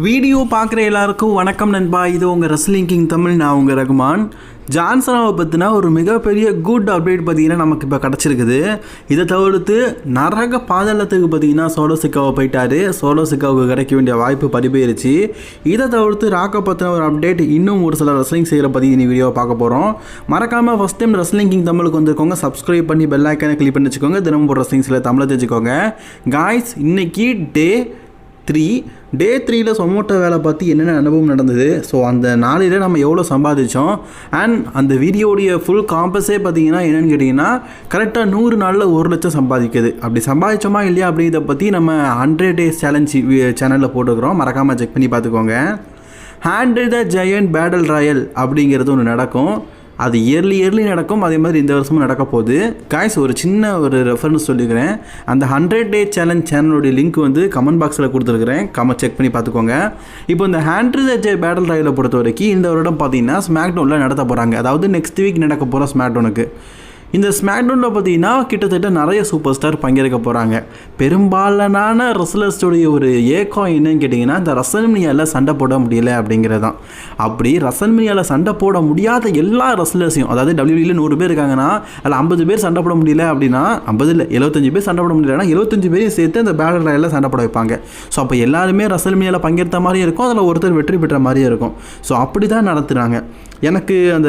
Video பார்க்குற எல்லாருக்கும் வணக்கம் நண்பா. இது உங்கள் ரெஸ்லிங் கிங் தமிழ் நான் உங்கள் ரகுமான். ஜான்சனாவை பற்றின ஒரு மிகப்பெரிய குட் அப்டேட் பார்த்தீங்கன்னா நமக்கு இப்போ கிடச்சிருக்குது. இதை தவிர்த்து நரக பாதாளத்துக்கு பார்த்தீங்கன்னா சோலோ சிக்காவை போயிட்டாரு. சோலோ சிக்காவுக்கு கிடைக்க வேண்டிய வாய்ப்பு பதிப்பேறிச்சு. இதை தவிர்த்து ராக்கை பற்றின ஒரு அப்டேட் இன்னும் ஒரு சில ரெஸ்லிங் செய்கிற பற்றி இனி வீடியோவை பார்க்க போகிறோம் மறக்காமல் ஃபஸ்ட் டைம் ரெஸ்லிங் கிங் தமிழுக்கு வந்துருக்கோங்க சப்ஸ்கிரைப் பண்ணி பெல் ஐக்கானை கிளிக் பண்ணி வச்சுக்கோங்க தினமும் ஒரு ரெஸ்லிங் சில தமிழை தெரிஞ்சுக்கோங்க. காய்ஸ் இன்னைக்கு டே த்ரீ டே த்ரீயில் சொமோட்டோ வேலை பார்த்து என்னென்ன அனுபவம் நடந்தது? ஸோ அந்த நாளில் நம்ம எவ்வளோ சம்பாதிச்சோம்? அண்ட் அந்த வீடியோடைய ஃபுல் காம்பஸே பார்த்தீங்கன்னா என்னென்னு கேட்டிங்கன்னா கரெக்டாக நூறு நாளில் ஒரு லட்சம் சம்பாதிக்குது. அப்படி சம்பாதிச்சோமா இல்லையா அப்படிங்கிறத பற்றி நம்ம ஹண்ட்ரட் டேஸ் சேலஞ்ச் சேனலில் போட்டுக்கிறோம் மறக்காமல் செக் பண்ணி பார்த்துக்கோங்க. Handle the giant battle royal அப்படிங்கிறது ஒன்று நடக்கும். அது இயர்லி இயர்லி நடக்கும். அதே மாதிரி இந்த வருஷமும் நடக்க போகுது. காய்ஸ் ஒரு சின்ன ஒரு ரெஃபரன்ஸ் சொல்லிக்கிறேன். அந்த ஹண்ட்ரட் டே சேலஞ்ச் சேனலுடைய லிங்க் வந்து கமெண்ட் பாக்ஸில் கொடுத்துருக்குறேன். கமெண்ட் செக் பண்ணி பார்த்துக்கோங்க. இப்போ இந்த ஹேண்ட்ரி த ஜே பேட்டல் ராயில் பொறுத்த வரைக்கும் இந்த வருடம் பார்த்தீங்கன்னா ஸ்மாக்டவுனில் நடத்த போகிறாங்க அதாவது நெக்ஸ்ட் வீக் நடக்க போகிற ஸ்மாக்டவுனுக்கு இந்த ஸ்மாக்டவுனில் பார்த்தீங்கன்னா கிட்டத்தட்ட நிறைய சூப்பர் ஸ்டார் பங்கேற்க போகிறாங்க பெரும்பாலான ரெஸ்லர்ஸோடைய ஒரு ஏக்கம் என்னன்னு கேட்டிங்கன்னா இந்த ரசல்மினியாவில் சண்டை போட முடியல அப்படிங்கிறது தான். அப்படி ரசல்மினியாவில் சண்டை போட முடியாத எல்லா ரெஸ்லர்ஸையும் அதாவது டபிள்யூடியில் நூறு பேர் இருக்காங்கன்னா அதில் ஐம்பது பேர் சண்டை போட முடியல அப்படின்னா ஐம்பது இல்லை எழுபத்தஞ்சு பேர் சண்டை போட முடியலன்னா எழுபத்தஞ்சு பேரையும் சேர்த்து அந்த பேட்டல் ராயில் சண்டை போட வைப்பாங்க. ஸோ அப்போ எல்லாருமே ரசல்மினியாவில் பங்கேற்ற மாதிரியும் இருக்கும் அதில் ஒருத்தர் வெற்றி பெற்ற மாதிரியே இருக்கும். ஸோ அப்படி தான் நடத்துகிறாங்க எனக்கு அந்த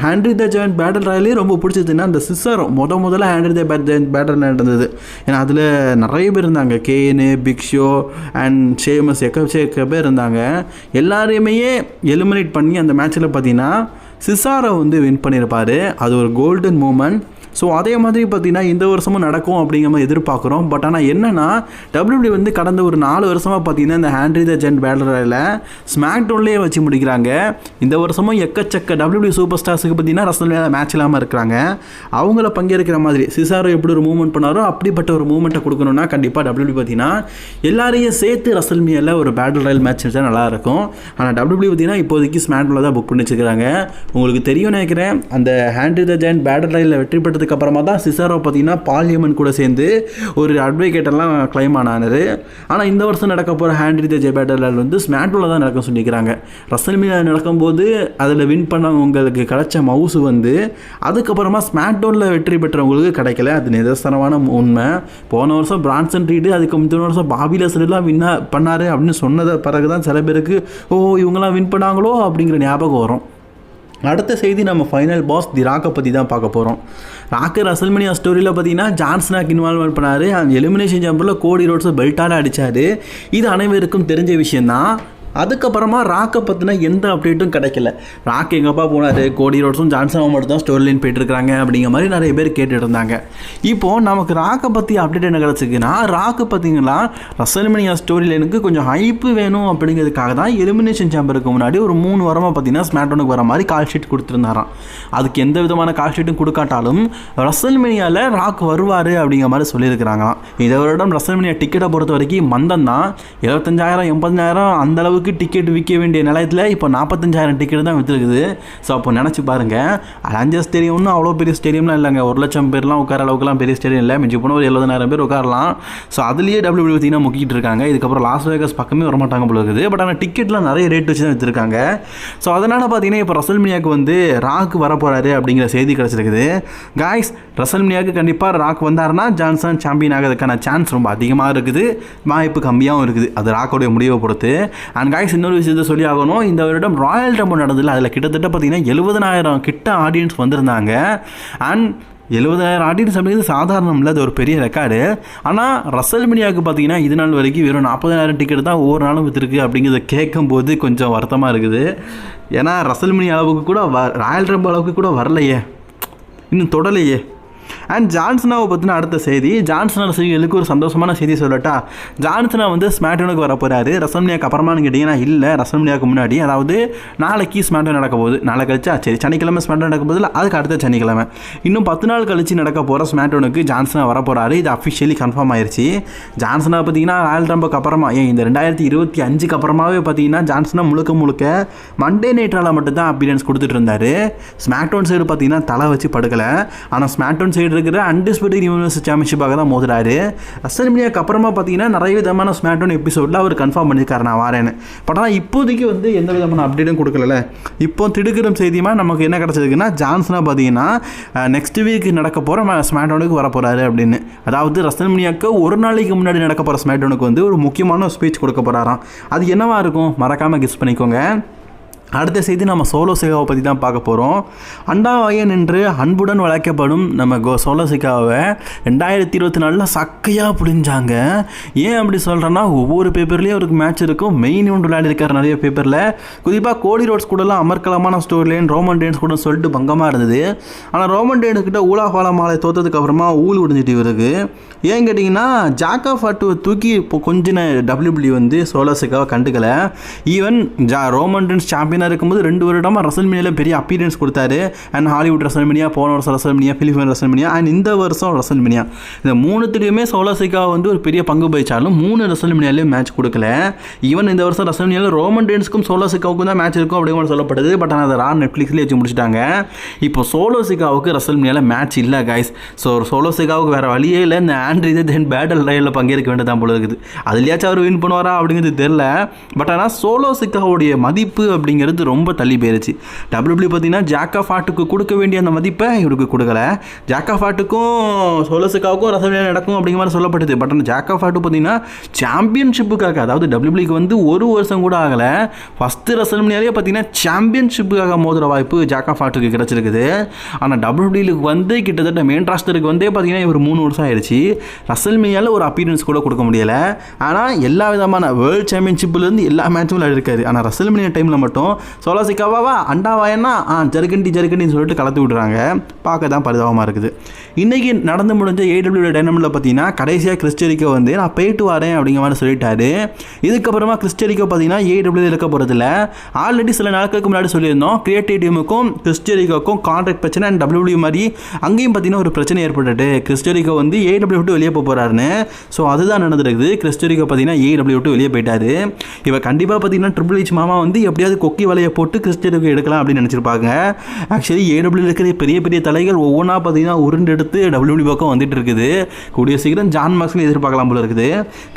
ஹேண்ட்ரி த ஜாயின் பேட்டல் ராயலே ரொம்ப பிடிச்சதுன்னா அந்த சிசரும் முத முதல்ல ஹேண்ட்ரி பேட் பேட்டர் நடந்தது. ஏன்னா அதில் நிறைய பேர் இருந்தாங்க. Kane Big Show and Sheamus எக்க பேர் இருந்தாங்க. எல்லாரையுமே எலிமினேட் பண்ணி அந்த மேட்ச்சில் பார்த்தீங்கன்னா சிசாரை வந்து வின் பண்ணியிருப்பார். அது ஒரு கோல்டன் மூமெண்ட் ஸோ அதே மாதிரி பார்த்தீங்கன்னா இந்த வருஷமும் நடக்கும் அப்படிங்கிற மாதிரி எதிர்பார்க்குறோம். பட் ஆனால் என்னென்னா டபிள்யூபி வந்து கடந்த ஒரு நாலு வருஷமாக பார்த்தீங்கன்னா இந்த ஹேண்ட்ரி த ஜென்ட் பேலரில் ஸ்மாக் டோன்லேயே வச்சு முடிக்கிறாங்க. இந்த வருஷமும் எக்கச்சக்க டபிள்யூபி சூப்பர் ஸ்டார்ஸுக்கு பார்த்தீங்கன்னா ரசல் மேட்ச் இல்லாமல் இருக்கிறாங்க. அவங்கள பங்கேற்கிற மாதிரி சிசாரோ எப்படி ஒரு மூவ்மெண்ட் பண்ணாரோ அப்படிப்பட்ட ஒரு மூவ்மெண்ட்டை கொடுக்கணும்னா கண்டிப்பாக டபிள்யூபி பார்த்தீங்கன்னா எல்லாரையும் சேர்த்து ரசல்மியில் ஒரு பேட்டில் ராயல் மேட்ச் வச்சா நல்லாயிருக்கும் ஆனால் டபிள்யூபி பார்த்தீங்கன்னா இப்போதைக்கு ஸ்மாக்டவுனில் தான் புக் பண்ணி வச்சுக்கிறாங்க உங்களுக்கு தெரியும் நினைக்கிறேன் அந்த ஹேண்ட்ரி த ஜென்ட் பேட்டில் ராயலில் வெற்றி பெற்றது அதுக்கப்புறமா தான் சிசாரோ பார்த்தீங்கன்னா பார்லிமெண்ட் கூட சேர்ந்து ஒரு அட்வொகேட்டெல்லாம் கிளைம் ஆனாரு. ஆனால் இந்த வருஷம் நடக்க போகிற ஹேண்ட்ரி த ஜே பேட்டல் வந்து ஸ்மாட்டோவில் தான் நடக்கும் சொல்லியிருக்கிறாங்க ரசல்மீனா நடக்கும்போது அதில் வின் பண்ணவங்களுக்கு கிடைச்ச மவுசு வந்து அதுக்கப்புறமா ஸ்மாக்டவுனில் வெற்றி பெற்றவங்களுக்கு கிடைக்கல. அது நிதர்சனமான உண்மை. போன வருஷம் பிரான்சன் ரீடு அதுக்கு முந்தின வருஷம் பாபிலஸ்லாம் வின்னா பண்ணார் அப்படின்னு சொன்னதை பிறகு தான் சில பேருக்கு ஓ இவங்கெல்லாம் வின் பண்ணாங்களோ? அப்படிங்கிற ஞாபகம் வரும். அடுத்த செய்தி நம்ம ஃபைனல் பாஸ் தி ராக்கை பற்றி தான் பார்க்க போகிறோம் ராக்கு ரசல்மனியா ஸ்டோரியில் பார்த்தீங்கன்னா ஜான்ஸ்னாக் இன்வால்வ் பண்ணார். அந்த எலிமினேஷன் ஜம்பில் கோடி ரோட்ஸை பெல்ட்டால் அடித்தார் இது அனைவருக்கும் தெரிஞ்ச விஷயந்தான் அதுக்கப்புறமா ராக்கை பற்றின எந்த அப்டேட்டும் கிடைக்கல. ராக் எங்கப்பா போனார் கோடி ரோட்ஸும் ஜான்சன் மட்டும் தான் ஸ்டோரிலைன் போயிட்டுருக்காங்க அப்படிங்கிற மாதிரி நிறைய பேர் கேட்டுட்டு இருந்தாங்க இப்போது நமக்கு ராக்கை பற்றி அப்டேட் என்ன கிடச்சிக்குன்னா ராக்கு பார்த்தீங்கன்னா ரசல்மனியா ஸ்டோரி லைனுக்கு கொஞ்சம் ஹைப்பு வேணும் அப்படிங்கிறதுக்காக தான் எலிமினேஷன் சேம்பருக்கு முன்னாடி ஒரு மூணு வாரமாக பார்த்தீங்கன்னா ஸ்மாட்டோனுக்கு வர மாதிரி கால் ஷீட் கொடுத்துருந்தாராம். அதுக்கு எந்த விதமான கால் ஷீட்டும் கொடுக்காட்டாலும் ரசல்மனியாவில் ராக் வருவார் அப்படிங்கிற மாதிரி சொல்லியிருக்கிறாங்களாம். இதை வருடம் ரசல்மனியா டிக்கெட்டை பொறுத்த வரைக்கும் மந்தம் தான் இருபத்தஞ்சாயிரம் எண்பதாயிரம் அந்த அளவுக்கு டிக்கெட் விற்க வேண்டிய நிலையத்தில் இப்போ நாற்பத்தஞ்சாயிரம் டிக்கெட் தான் விற்றுருக்குது ஸோ அப்போ நினச்சி பாருங்கள் அலஞ்சர் ஸ்டேடியம்னு அவ்வளோ பெரிய ஸ்டேடியம்லாம் இல்லைங்க. ஒரு லட்சம் பேர்லாம் உட்கார அளவுக்குலாம் பெரிய ஸ்டேடியம் இல்லை. மிஞ்சி போனால் ஒரு எழுபதாயிரம் பேர் உட்காரலாம். ஸோ அதுலேயே டபிள்யூ பார்த்தீங்கன்னா முக்கிட்டு இருக்காங்க. இதுக்கப்புறம் லாஸ் வேகஸ் பக்கமே வரமாட்டாங்க போல இருக்குது. பட் ஆனால் டிக்கெட்லாம் நிறைய ரேட் வச்சு தான் விற்றுருக்காங்க ஸோ அதனால் பார்த்தீங்கன்னா இப்போ ரசல்மியாவுக்கு வந்து ராக் வரப்போகிறாரு அப்படிங்கிற செய்தி கிடச்சிருக்குது. காய்ஸ் ரசல்மியாவுக்கு கண்டிப்பாக ராக் வந்தார்னா ஜான்சன் சாம்பியன் ஆகிறதுக்கான சான்ஸ் ரொம்ப அதிகமாக இருக்குது. வாய்ப்பு கம்மியாகவும் இருக்குது. அது ராக்கோடைய முடிவை பொறுத்து. அண்ட் காய்ஸ் இன்னொரு விஷயத்த சொல்லி ஆகணும் இந்த வருடம் ராயல் டம்பு நடந்ததில்ல அதில் கிட்டத்தட்ட பார்த்தீங்கன்னா எழுபதனாயிரம் கிட்ட ஆடியன்ஸ் வந்திருந்தாங்க. அண்ட் எழுபதாயிரம் ஆடியன்ஸ் அப்படிங்கிறது சாதாரணம் இல்லை அது ஒரு பெரிய ரெக்கார்டு ஆனால் ரசல் மீடியாவுக்கு பார்த்தீங்கன்னா இது நாள் வரைக்கும் வெறும் நாற்பதாயிரம் டிக்கெட் தான் ஒவ்வொரு நாளும் விற்றுருக்கு அப்படிங்கிறத கேட்கும்போது கொஞ்சம் வருத்தமாக இருக்குது. ஏன்னா ரசல் மீடியா அளவுக்கு கூட வ ராயல் ரம்பு அளவுக்கு கூட வரலையே. இன்னும் தொடலையே. அண்ட் ஜான்சனாவை பற்றின அடுத்த செய்தி ஜான்சனா ரசிகர்களுக்கு ஒரு சந்தோஷமான செய்தி சொல்லட்டா? ஜான்சனா வந்து ஸ்மாட்டோனுக்கு வர போகிறாரு ரசம்னியாக்கு அப்புறமானு கேட்டிங்கன்னா இல்லை ரசம்னியாவுக்கு முன்னாடி அதாவது நாளைக்கு ஸ்மாட்டோ நடக்க போகுது. நாளை கழிச்சா சரி சனிக்கிழமை ஸ்மாட்டோ நடக்க போதில் அதுக்கு அடுத்த சனிக்கிழமை. இன்னும் பத்து நாள் கழிச்சு நடக்க போகிற ஸ்மாட்டோனுக்கு ஜான்சனா வர போகிறாரு இது அஃபிஷியலி கன்ஃபார்ம் ஆயிடுச்சு ஜான்சனா பார்த்தீங்கன்னா ராயல் ரம்புக்கு அப்புறமா ஏன் இந்த ரெண்டாயிரத்தி இருபத்தி அஞ்சுக்கு அப்புறமாவே பார்த்தீங்கன்னா ஜான்சனா முழுக்க முழுக்க மண்டே நைட்ரால மட்டும் தான் அப்பீரியன்ஸ் கொடுத்துட்டு இருந்தார். ஸ்மாக்டவுன் சைடு பார்த்தீங்கன்னா தலை வச்சு படுக்கலை. ஆனால் ஸ்மாக்டவுன் சைடு இருக்கிற அன்டிஸ்பியூட்டட் யூனிவர்ஸ் சாம்பியன்ஷிப்பாக தான் மோதுறாரு ரசல்மினியாக்கு அப்புறமா பார்த்தீங்கன்னா நிறைய விதமான ஸ்மாக்டவுன் எபிசோடில் அவர் கன்ஃபார்ம் பண்ணியிருக்காரு நான் வரேன்னு. பட் ஆனால் இப்போதைக்கு வந்து எந்த விதமான அப்டேட்டும் கொடுக்கல இப்போ திடுக்கிடும் செய்தியுமா நமக்கு என்ன கிடச்சதுக்குன்னா ஜான்சனாக பார்த்தீங்கன்னா நெக்ஸ்ட் வீக் நடக்க போகிற ஸ்மாக்டவுனுக்கு வர போகிறாரு அப்படின்னு. அதாவது ரசல்மினியாக்கு ஒரு நாளைக்கு முன்னாடி நடக்க போகிற ஸ்மாக்டவுனுக்கு வந்து ஒரு முக்கியமான ஸ்பீச் கொடுக்க போகிறாராம் அது என்னவா இருக்கும்? மறக்காமல் கிஃப்ட் பண்ணிக்கோங்க. அடுத்த செய்தி நம்ம சோலோ சிகாவை பற்றி தான் பார்க்க போகிறோம் அண்டாவாய என்று அன்புடன் வளர்க்கப்படும் நம்ம கோ சோலோ சிகாவை ரெண்டாயிரத்தி இருபத்தி நாலில் சக்கையாக புடிஞ்சாங்க ஏன் அப்படி சொல்கிறேன்னா ஒவ்வொரு பேப்பர்லேயும் அவருக்கு மேட்ச் இருக்கும். மெயின் ஒன்று விளையாடிருக்கார் நிறைய பேப்பரில் குறிப்பாக கோடி ரோட்ஸ் கூடலாம் அமர்க்கலமான ஸ்டோரி ரோமன் டேன்ஸ் கூட சொல்லிட்டு பங்கமாக இருந்தது. ஆனால் ரோமன் டேனுக்கிட்ட ஊலா ஃபாலா மாலை தோத்ததுக்கு ஊழ் விடுஞ்சிட்டு இவருக்கு. ஏன் கேட்டிங்கன்னா ஜாக்கா ஃபாட்டுவை தூக்கி இப்போ கொஞ்சின டபிள்யூபிள்யூ வந்து சோலோ சிகாவை கண்டுக்கலை. ஈவன் ஜா ரோமன் டேன்ஸ் சாம்பியனாக இருக்கும்போது ரெண்டு வருடமாக ரசல்மினியில் பெரிய அப்பீரியன்ஸ் கொடுத்தாரு. அண்ட் ஹாலிவுட் ரசல்மினியா போன வருஷம் ரசல்மினியா பிலிப்பைன் ரசல்மினியா அண்ட் இந்த வருஷம் ரசல்மினியா இந்த மூணுத்துலேயுமே சோலோசிக்கா வந்து ஒரு பெரிய பங்கு பயிச்சாலும் மூணு ரசல்மினியாலையும் மேட்ச் கொடுக்கல. ஈவன் இந்த வருஷம் ரசல்மினியாவில் ரோமன் டேன்ஸ்க்கும் சோலோசிக்காவுக்கும் தான் மேட்ச் இருக்கும் அப்படிங்கிற சொல்லப்பட்டது பட் ஆனால் அதை ரா நெட்ஃப்ளிக்ஸ்லேயே வச்சு முடிச்சிட்டாங்க. இப்போ சோலோசிக்காவுக்கு ரசல்மினியாவில் மேட்ச் இல்லை கைஸ் ஸோ சோலோசிக்காவுக்கு வேறு வழியே இல்லை. இந்த ஆண்ட்ரி தென் பேட்டல் ரயிலில் பங்கேற்க வேண்டியதான் போல இருக்குது. அதுலேயாச்சும் அவர் வின் பண்ணுவாரா அப்படிங்கிறது தெரில பட் ஆனால் சோலோசிக்காவுடைய மதிப்பு அப்படிங்கிறது ரொம்ப தள்ளி போயிருச்சு. டபிள்யூபிள்யூ பார்த்தீங்கன்னா ஜாக்கா ஃபாட்டுக்கு கொடுக்க வேண்டிய அந்த மதிப்பை இவருக்கு கொடுக்கல. ஜாக்கா ஃபாட்டுக்கும் சோலசுக்காவுக்கும் ரசவியா நடக்கும் அப்படிங்கிற மாதிரி சொல்லப்பட்டது. பட் அந்த ஜாக்கா ஃபாட்டு பார்த்தீங்கன்னா சாம்பியன்ஷிப்புக்காக அதாவது டபிள்யூபிள்யூக்கு வந்து ஒரு வருஷம் கூட ஆகலை. ஃபஸ்ட்டு ரசல்மினியாலே பார்த்தீங்கன்னா சாம்பியன்ஷிப்புக்காக மோதுற வாய்ப்பு ஜாக்கா ஃபாட்டுக்கு கிடச்சிருக்குது. ஆனால் டபிள்யூபிள்யூக்கு வந்து கிட்டத்தட்ட மெயின் ராஸ்டருக்கு வந்தே பார்த்தீங்கன்னா இவர் மூணு வருஷம் ஆயிடுச்சு ரசல்மினியாவில் ஒரு அப்பீரன்ஸ் கூட கொடுக்க முடியலை. ஆனால் எல்லா விதமான வேர்ல்டு சாம்பியன்ஷிப்லேருந்து எல்லா மேட்சும் விளையாடிருக்காரு. ஆனால் ரசல்மினியா டைமில் மட்டும் சோலா சிக்காவாவா அண்டாவாயன்னா ஆ ஜருகண்டி ஜருகண்டின்னு சொல்லிட்டு கலத்து விடுறாங்க. பார்க்க தான் பரிதாபமாக இருக்குது. இன்றைக்கி நடந்து முடிஞ்ச ஏடபிள்யூ டைனமில் பார்த்தீங்கன்னா கடைசியாக கிறிஸ்டரிக்கோ வந்து நான் போயிட்டு வரேன் அப்படிங்கிற மாதிரி சொல்லிட்டாரு. இதுக்கப்புறமா கிறிஸ்டரிக்கோ பார்த்தீங்கன்னா ஏடபிள்யூ இருக்க போகிறதில்ல ஆல்ரெடி சில நாட்களுக்கு முன்னாடி சொல்லியிருந்தோம் கிரியேட்டிவ் டீமுக்கும் கிறிஸ்டரிக்கோக்கும் கான்ட்ராக்ட் பிரச்சனை அண்ட் டபிள்யூ மாதிரி அங்கேயும் பார்த்தீங்கன்னா ஒரு பிரச்சனை ஏற்பட்டுட்டு கிறிஸ்டரிக்கோ வந்து ஏடபிள்யூ விட்டு வெளியே போக போகிறாருன்னு ஸோ அதுதான் நடந்திருக்குது. கிறிஸ்டரிக்கோ பார்த்தீங்கன்னா ஏடபிள்யூ விட்டு வெளியே போயிட்டாரு. இவன் கண்டிப்பாக பார்த்தீங்கன்னா ட்ரிபிள் ஹெச் மாமா வந்து எப்படியாவது கொக்கி வலையை போட்டு கிறிஸ்டியனுக்கு எடுக்கலாம் அப்படின்னு நினச்சிருப்பாங்க. ஆக்சுவலி ஏடபிள்யூ இருக்கிற பெரிய பெரிய தலைகள் ஒவ்வொன்றா பார்த்தீங்கன்னா உருண்டெடுத்து எடுத்து பக்கம் வந்துட்டு இருக்குது. கூடிய சீக்கிரம் ஜான் மார்க்ஸ்னு எதிர்பார்க்கலாம் போல இருக்குது.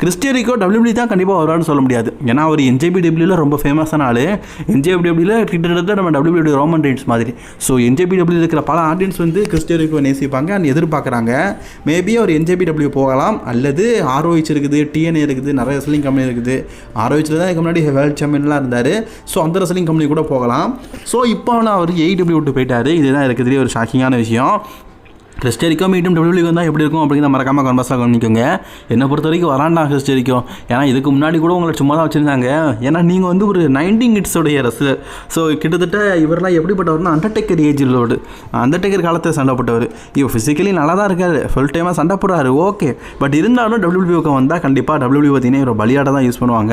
கிறிஸ்டியரிக்கோ டபிள்யூபிள்யூ தான் கண்டிப்பாக வருவான்னு சொல்ல முடியாது. ஏன்னா அவர் என்ஜேபிடபிள்யூல ரொம்ப ஃபேமஸான ஆள். என்ஜேபிடபிள்யூல கிட்டத்தட்ட நம்ம டபிள்யூபிள்யூ ரோமன் ரைட்ஸ் மாதிரி. ஸோ என்ஜேபிடபிள்யூ இருக்கிற பல ஆடியன்ஸ் வந்து கிறிஸ்டியரிக்கோ நேசிப்பாங்க அண்ட் எதிர்பார்க்குறாங்க. மேபி அவர் என்ஜேபி டபிள்யூ போகலாம். அல்லது ஆர்ஓஹெச் இருக்குது டிஎன்ஏ இருக்குது நிறைய ரெஸ்லிங் கம்பெனி இருக்குது. ஆர்ஓஹெச்சில் தான் இதுக்கு முன்னாடி வேர்ல்ட் சாம்பியன்லாம் இருந்தார். ஸோ அந்த ரெஸ்லிங் கம்பெனி கூட போகலாம். ஸோ இப்போ அவர் ஏஇடபிள்யூ விட்டு போயிட்டார். இதுதான் எனக்கு தெரிய ஒரு ஷாக்கிங்கான விஷயம். கிறிஸ்டரிக்கோ மீட்டும் டபிள்யூ வந்தால் எப்படி இருக்கும் அப்படிங்கிற மறக்காம கன்பாஸாக கவனிக்கோங்க என்னை பொறுத்த வரைக்கும் வராண்டா கிறிஸ்டரிக்கோ ஏன்னா இதுக்கு முன்னாடி கூட உங்களை சும்மா தான் வச்சுருந்தாங்க. ஏன்னா நீங்கள் வந்து ஒரு நைன்டீன் கிட்ஸோடைய ரசிகர் ஸோ கிட்டத்தட்ட இவரெல்லாம் எப்படிப்பட்டவர்னா அண்டர்டேக்கர் ஏஜிலோடு அண்டர்டேக்கர் காலத்தில் சண்டை போட்டவர். இவர் ஃபிசிக்கலி நல்லா தான் இருக்காரு ஃபுல் டைமாக சண்டை போடுறாரு. ஓகே பட் இருந்தாலும் டபிள்யூபிஓக்கு வந்தால் கண்டிப்பாக டபிள்யூபி பார்த்தீங்கன்னா ஒரு பலியாட தான் யூஸ் பண்ணுவாங்க.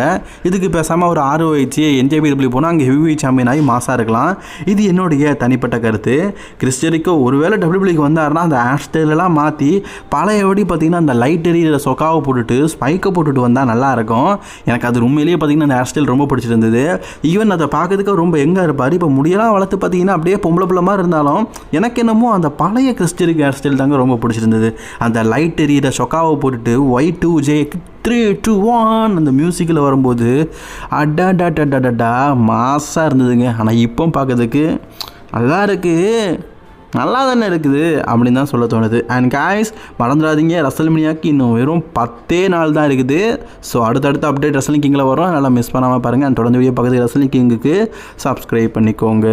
இதுக்கு பேசாமல் ஒரு ஆர்ஓ வச்சு என்ஜேபி டபிள்யூ போனால் அங்கே ஹெவி சாம்பியன் ஆகி மாசாக இருக்கலாம். இது என்னுடைய தனிப்பட்ட கருத்து. கிறிஸ்டரிக்கோ ஒருவேளை டபிள்யூபிக்கு வந்தாருன்னா அந்த ஹேர் ஸ்டைலெல்லாம் மாற்றி பழையபடி பார்த்தீங்கன்னா அந்த லைட் எரியிற சொக்காவை போட்டுட்டு ஸ்பைக்கை போட்டுட்டு வந்தால் நல்லாயிருக்கும் எனக்கு அது உண்மையிலேயே பார்த்தீங்கன்னா அந்த ஹேர் ஸ்டைல் ரொம்ப பிடிச்சிருந்தது ஈவன் அதை பார்க்கறதுக்கு ரொம்ப எங்கே இருப்பார்? இப்போ முடியெல்லாம் வளர்த்து பார்த்தீங்கன்னா அப்படியே பொம்பளை பிள்ளை மாதிரி இருந்தாலும் எனக்கு என்னமோ அந்த பழைய கிறிஸ்டரிக் ஹேர் ஸ்டைல் தாங்க ரொம்ப பிடிச்சிருந்தது அந்த லைட் எரியிற சொக்காவை போட்டுட்டு white two J three two one அந்த மியூசிக்கில் வரும்போது அடா டா டா டா டா மாசாக இருந்ததுங்க. ஆனால் இப்போ பார்க்கறதுக்கு நல்லா இருக்குது நல்லா தானே இருக்குது அப்படின்னு தான் சொல்ல தோணுது. அண்ட் காய்ஸ் மறந்துடாதீங்க ரசல்மினியாக்கு இன்னும் வெறும் பத்தே நாள் தான் இருக்குது. ஸோ அடுத்தடுத்த அப்டேட் ரசலிங் கிங்கில் வரும். நல்லா மிஸ் பண்ணாமல் பாருங்கள் அண்ட் தொடர்ந்து வீடியோ பக்கத்து ரசலிங் கிங்குக்கு சப்ஸ்கிரைப் பண்ணிக்கோங்க.